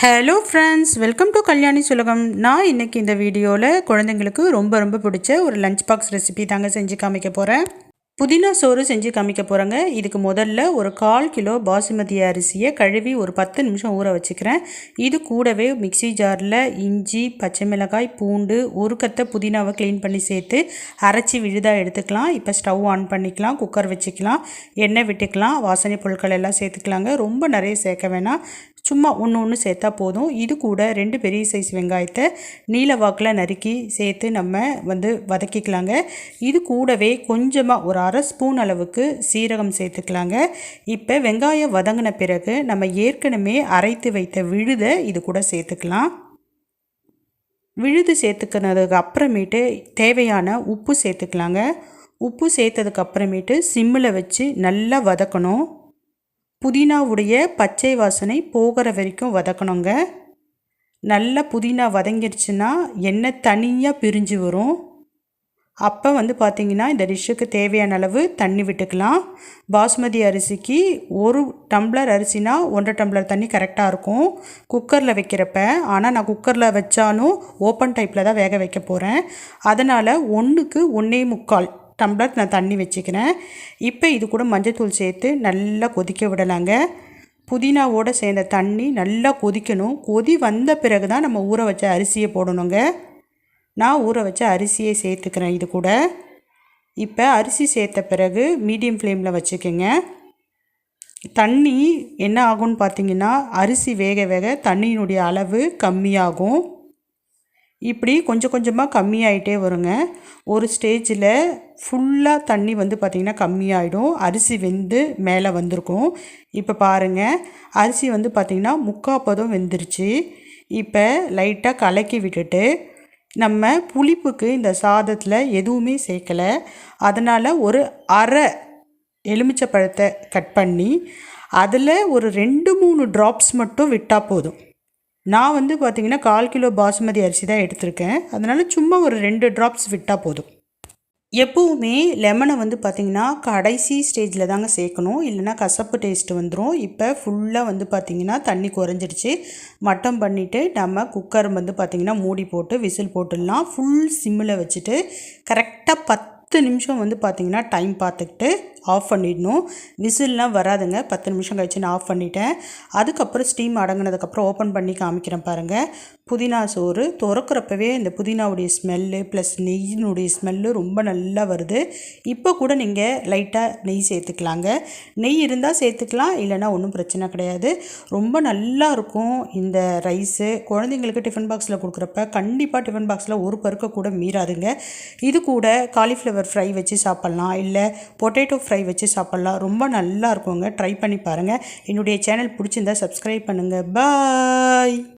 Hello friends welcome to Kalyani சுலகம் நான் இன்றைக்கி இந்த வீடியோவில் குழந்தைங்களுக்கு ரொம்ப ரொம்ப பிடிச்ச ஒரு லஞ்ச் பாக்ஸ் ரெசிபி தாங்க செஞ்சு காமிக்க போகிறேன் புதினா சோறு செஞ்சு காமிக்க போகிறேங்க இதுக்கு முதல்ல ஒரு கால் கிலோ பாசுமதி அரிசியை கழுவி ஒரு பத்து நிமிஷம் ஊற வச்சுக்கிறேன். இது கூடவே மிக்சி ஜாரில் இஞ்சி பச்சை மிளகாய் பூண்டு ஒரு கத்தை புதினாவை க்ளீன் பண்ணி சேர்த்து அரைச்சி விழுதாக எடுத்துக்கலாம். இப்போ ஸ்டவ் ஆன் பண்ணிக்கலாம் குக்கர் வச்சுக்கலாம் எண்ணெய் விட்டுக்கலாம் வாசனை பொருட்கள் எல்லாம் சேர்த்துக்கலாங்க. ரொம்ப நிறைய சேர்க்க வேணாம். சும்மா ஒன்று ஒன்று சேர்த்தா போதும். இது கூட ரெண்டு பெரிய சைஸ் வெங்காயத்தை நீல வாக்கில் நறுக்கி சேர்த்து நம்ம வந்து வதக்கிக்கலாங்க. இது கூடவே கொஞ்சமாக ஒரு அரை ஸ்பூன் அளவுக்கு சீரகம் சேர்த்துக்கலாங்க. இப்போ வெங்காயம் வதங்கின பிறகு நம்ம ஏற்கனவே அரைத்து வைத்த விழுதை இது கூட சேர்த்துக்கலாம். விழுது சேர்த்துக்கினதுக்கு அப்புறமேட்டு தேவையான உப்பு சேர்த்துக்கலாங்க. உப்பு சேர்த்ததுக்கு அப்புறமேட்டு சிம்மில் வச்சு நல்லா வதக்கணும். புதினாவுடைய பச்சை வாசனை போகிற வரைக்கும் வதக்கணுங்க. நல்லா புதினா வதங்கிடுச்சுன்னா எண்ணெய் தனியாக பிரிஞ்சு வரும். அப்போ வந்து பார்த்திங்கன்னா இந்த டிஷ்ஷுக்கு தேவையான அளவு தண்ணி விட்டுக்கலாம். பாஸ்மதி அரிசிக்கு ஒரு டம்ளர் அரிசினா ஒன்றரை டம்ளர் தண்ணி கரெக்டாக இருக்கும். குக்கரில் வைக்கிறப்ப ஆனால் நான் குக்கரில் வச்சாலும் ஓப்பன் டைப்பில் தான் வேக வைக்க போகிறேன் அதனால் ஒன்றுக்கு ஒன்றே முக்கால் டம்ளர் நான் தண்ணி வச்சுக்கிறேன். இப்போ இது கூட மஞ்சத்தூள் சேர்த்து நல்லா கொதிக்க விடலாங்க. புதினாவோடு சேர்ந்த தண்ணி நல்லா கொதிக்கணும். கொதி வந்த பிறகு தான் நம்ம ஊற வச்ச அரிசியை போடணுங்க. நான் ஊற வச்ச அரிசியை சேர்த்துக்கிறேன் இது கூட. இப்போ அரிசி சேர்த்த பிறகு மீடியம் ஃப்ளேமில் வச்சுக்கோங்க. தண்ணி என்ன ஆகும்னு பார்த்தீங்கன்னா அரிசி வேக வேக தண்ணியினுடைய அளவு கம்மியாகும். இப்படி கொஞ்சம் கொஞ்சமாக கம்மியாயிட்டே வருங்க. ஒரு ஸ்டேஜில் ஃபுல்லாக தண்ணி வந்து பார்த்திங்கன்னா கம்மியாயிடும். அரிசி வெந்து மேலே வந்திருக்கும். இப்போ பாருங்கள் அரிசி வந்து பார்த்திங்கன்னா முக்காப்பதம் வெந்துருச்சு. இப்போ லைட்டாக கலக்கி விட்டுட்டு நம்ம புளிப்புக்கு இந்த சாதத்தில் எதுவுமே சேர்க்கலை. அதனால் ஒரு அரை எலுமிச்சை பழத்தை கட் பண்ணி அதில் ஒரு ரெண்டு மூணு ட்ராப்ஸ் மட்டும் விட்டால் போதும். நான் வந்து பார்த்திங்கன்னா கால் கிலோ பாசுமதி அரிசி தான் எடுத்திருக்கேன். அதனால் சும்மா ஒரு ரெண்டு ட்ராப்ஸ் விட்டால் போதும். எப்போவுமே லெமனை வந்து பார்த்திங்கன்னா கடைசி ஸ்டேஜில் தாங்க சேர்க்கணும். இல்லைனா கசப்பு டேஸ்ட்டு வந்துடும் இப்போ ஃபுல்லாக வந்து பார்த்திங்கன்னா தண்ணி குறைஞ்சிடுச்சு. மட்டம் பண்ணிவிட்டு நம்ம குக்கர் வந்து பார்த்திங்கன்னா மூடி போட்டு விசில் போட்டுடலாம் ஃபுல் சிம்மில் வச்சுட்டு கரெக்டாக பத்து நிமிஷம் வந்து பார்த்திங்கன்னா டைம் பார்த்துக்கிட்டு ஆஃப் பண்ணிடணும். விசில்லாம் வராதுங்க. பத்து நிமிஷம் கழிச்சு நான் ஆஃப் பண்ணிட்டேன். அதுக்கப்புறம் ஸ்டீம் அடங்கினதுக்கப்புறம் ஓப்பன் பண்ணி காமிக்கிறேன் பாருங்கள் புதினா சோறு திறக்கிறப்பவே இந்த புதினாவுடைய ஸ்மெல்லு ப்ளஸ் நெய்யினுடைய ஸ்மெல்லு ரொம்ப நல்லா வருது. இப்போ கூட நீங்கள் லைட்டாக நெய் சேர்த்துக்கலாங்க. நெய் இருந்தால் சேர்த்துக்கலாம் இல்லைனா ஒன்றும் பிரச்சனை கிடையாது. ரொம்ப நல்லா இருக்கும் இந்த ரைஸு குழந்தைங்களுக்கு டிஃபன் பாக்ஸில் கொடுக்குறப்ப கண்டிப்பாக டிஃபன் பாக்ஸில் ஒரு பருக்க கூட மீறாதுங்க. இது கூட காலிஃப்ளவர் ஃப்ரை வச்சு சாப்பிட்லாம். இல்லை பொட்டேட்டோ ஃப்ரை வச்சு சாப்பிட்லாம். ரொம்ப நல்லா இருக்குங்க. ட்ரை பண்ணி பாருங்கள் என்னுடைய சேனல் பிடிச்சிருந்தா சப்ஸ்கிரைப் பண்ணுங்கள் பாய்